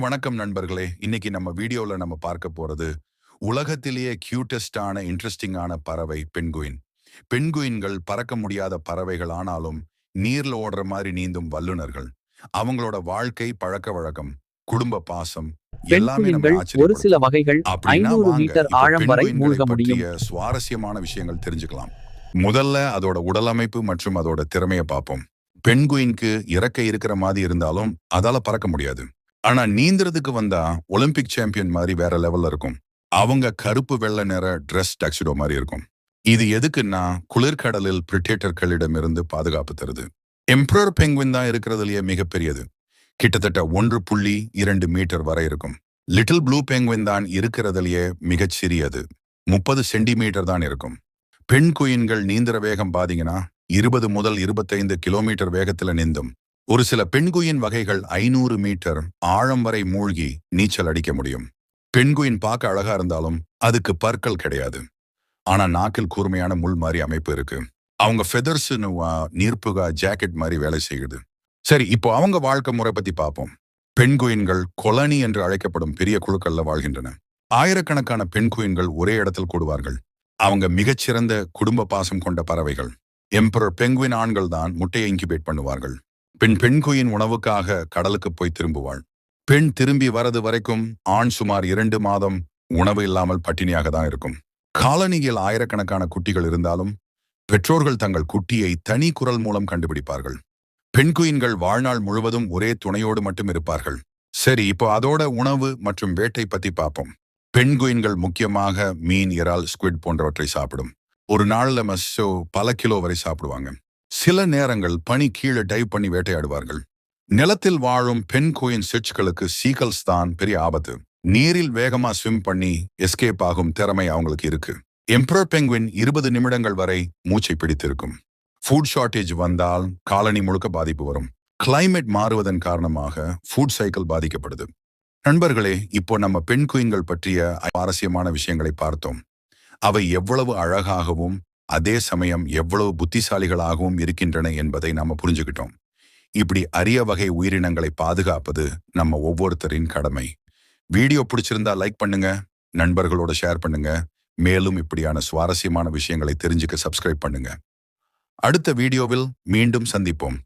வணக்கம் நண்பர்களே. இன்னைக்கு நம்ம வீடியோல நம்ம பார்க்க போறது உலகத்திலேயே கியூட்டஸ்டான இன்ட்ரெஸ்டிங்கான பறவை பெண்குயின். பெண்குயின்கள் பறக்க முடியாத பறவைகள் ஆனாலும் நீர்ல ஓடுற மாதிரி நீந்தும் வல்லுனர்கள் அவங்களோட வாழ்க்கை பழக்க வழக்கம் குடும்ப பாசம் எல்லாமே நம்ம பெண்குயின்கள் ஒரு சில வகைகள் ஐநூறு மீட்டர் ஆழம் வரை மூழ்க முடியும். சுவாரஸ்யமான விஷயங்கள் தெரிஞ்சுக்கலாம். முதல்ல அதோட உடலமைப்பு மற்றும் அதோட திறமையை பார்ப்போம். பெண்குயின்க்கு இறக்கை இருக்கிற மாதிரி இருந்தாலும் அதால பறக்க முடியாது. ஆனா நீந்துறதுக்கு வந்தா ஒலிம்பிக் சாம்பியன் மாதிரி வேற லெவல்ல இருக்கும். அவங்க கருப்பு வெள்ளை நிற ட்ரெஸ் டாக்ஸிடோ மாதிரி இருக்கும். இது எதுக்குன்னா குளிர்கடலில் பிரிட்டேட்டர்களிடமிருந்து பாதுகாப்பு தருது. எம்ப்ரர் பெங்குவின் தான் இருக்கிறதுலயே மிகப்பெரியது. கிட்டத்தட்ட ஒன்று புள்ளி இரண்டு மீட்டர் வரை இருக்கும். லிட்டில் ப்ளூ பெங்குவின் தான் இருக்கிறதுலயே மிகச்சிறியது. முப்பது சென்டிமீட்டர் தான் இருக்கும். பெண் குயின்கள் நீந்திர வேகம் பாத்தீங்கன்னா இருபது முதல் இருபத்தைந்து கிலோமீட்டர் வேகத்துல நீந்தும். ஒரு சில பெண்குயின் வகைகள் ஐநூறு மீட்டர் ஆழம் வரை மூழ்கி நீச்சல் அடிக்க முடியும். பெண்குயின் பார்க்க அழகா இருந்தாலும் அதுக்கு பற்கள் கிடையாது. ஆனா நாக்கில் கூர்மையான முள் மாதிரி அமைப்பு இருக்கு. அவங்க ஃபெதர்ஸ் நீர்ப்புகா ஜாக்கெட் மாதிரி வேலை செய்யுது. சரி இப்போ அவங்க வாழ்க்கை முறை பத்தி பார்ப்போம் பெண்குயின்கள் கொலனி என்று அழைக்கப்படும் பெரிய குழுக்கள்ல வாழ்கின்றன. ஆயிரக்கணக்கான பெண்குயின்கள் ஒரே இடத்தில் கூடுவார்கள். அவங்க மிகச்சிறந்த குடும்ப பாசம் கொண்ட பறவைகள். எம்பரர் பெங்குவின் ஆண்கள் தான் முட்டையை இன்குபேட் பண்ணுவார்கள். பெண் பெண்குயின் உணவுக்காக கடலுக்கு போய் திரும்புவாள். பெண் திரும்பி வரது வரைக்கும் ஆண் சுமார் இரண்டு மாதம் உணவு இல்லாமல் பட்டினியாக தான் இருக்கும். காலனியில் ஆயிரக்கணக்கான குட்டிகள் இருந்தாலும் பெற்றோர்கள் தங்கள் குட்டியை தனி குரல் மூலம் கண்டுபிடிப்பார்கள். பெண்குயின்கள் வாழ்நாள் முழுவதும் ஒரே துணையோடு மட்டும் இருப்பார்கள். சரி இப்போ அதோட உணவு மற்றும் வேட்டை பத்தி பார்ப்போம் பெண்குயின்கள் முக்கியமாக மீன் இறால் ஸ்குவிட் போன்றவற்றை சாப்பிடும். ஒரு நாளில் மஸ்ஸோ பல கிலோ வரை சாப்பிடுவாங்க. சில நேரங்கள் பனி கீழே டைவ் பண்ணி வேட்டையாடுவார்கள். நிலத்தில் வாழும் பெண் கோயின் சிட்ச்களுக்கு சீகல்ஸ் தான் பெரிய ஆபத்து. நீரில் வேகமா ஸ்விம் பண்ணி எஸ்கேப் ஆகும் திறமை அவங்களுக்கு இருக்கு. எம்ப்ரோ பெங்குவின் இருபது நிமிடங்கள் வரை மூச்சை பிடித்திருக்கும். ஃபுட் ஷார்டேஜ் வந்தால் காலனி முழுக்க பாதிப்பு வரும். கிளைமேட் மாறுவதன் காரணமாக ஃபுட் சைக்கிள் பாதிக்கப்படுது. நண்பர்களே இப்போ நம்ம பெண் குயின்கள் பற்றிய சுவாரஸ்யமான விஷயங்களை பார்த்தோம். அவை எவ்வளவு அழகாகவும் அதே சமயம் எவ்வளவு புத்திசாலிகளாகவும் இருக்கின்றன என்பதை நாம புரிஞ்சுக்கிட்டோம். இப்படி அரிய வகை உயிரினங்களை பாதுகாப்பது நம்ம ஒவ்வொருத்தரின் கடமை. வீடியோ பிடிச்சிருந்தா லைக் பண்ணுங்க நண்பர்களோட ஷேர் பண்ணுங்க மேலும் இப்படியான சுவாரஸ்யமான விஷயங்களை தெரிஞ்சுக்க சப்ஸ்கிரைப் பண்ணுங்க. அடுத்த வீடியோவில் மீண்டும் சந்திப்போம்.